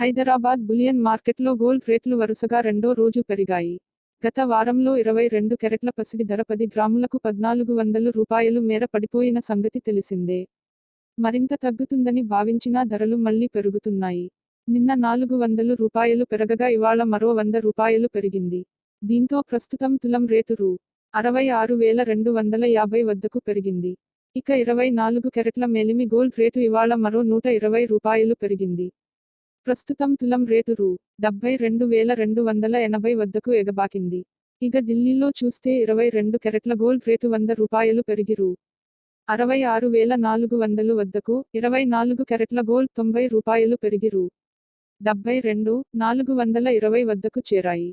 Hyderabad bullion మార్కెట్లో gold రేట్లు వరుసగా రెండో రోజు పెరిగాయి. గత వారంలో ఇరవై రెండు కెరెట్ల పసిడి ధర పది గ్రాములకు పద్నాలుగు వందలు రూపాయలు మేర పడిపోయిన సంగతి తెలిసిందే. మరింత తగ్గుతుందని భావించినా ధరలు మళ్ళీ పెరుగుతున్నాయి. నిన్న నాలుగు వందలు రూపాయలు పెరగగా ఇవాళ మరో వంద రూపాయలు పెరిగింది. దీంతో ప్రస్తుతం తులం రేటు రూ. అరవై ఆరు వేల రెండు వందల యాభై వద్దకు పెరిగింది. ఇక ఇరవై నాలుగు కెరెట్ల మేలిమి గోల్డ్ రేటు ఇవాళ మరో నూట ఇరవై రూపాయలు పెరిగింది. ప్రస్తుతం తులం రేటు రూ. డెబ్బై రెండు వేల రెండు వందల ఎనభై వద్దకు ఎగబాకింది. ఇక ఢిల్లీలో చూస్తే ఇరవై రెండు కెరెట్ల గోల్డ్ రేటు వంద రూపాయలు పెరిగి రూ. అరవై ఆరు వేల నాలుగు వందలు వద్దకు ఇరవై నాలుగు కెరెట్ల గోల్డ్ తొంభై రూపాయలు పెరిగి రూ. డెబ్బై రెండు నాలుగు వందల ఇరవై వద్దకు చేరాయి.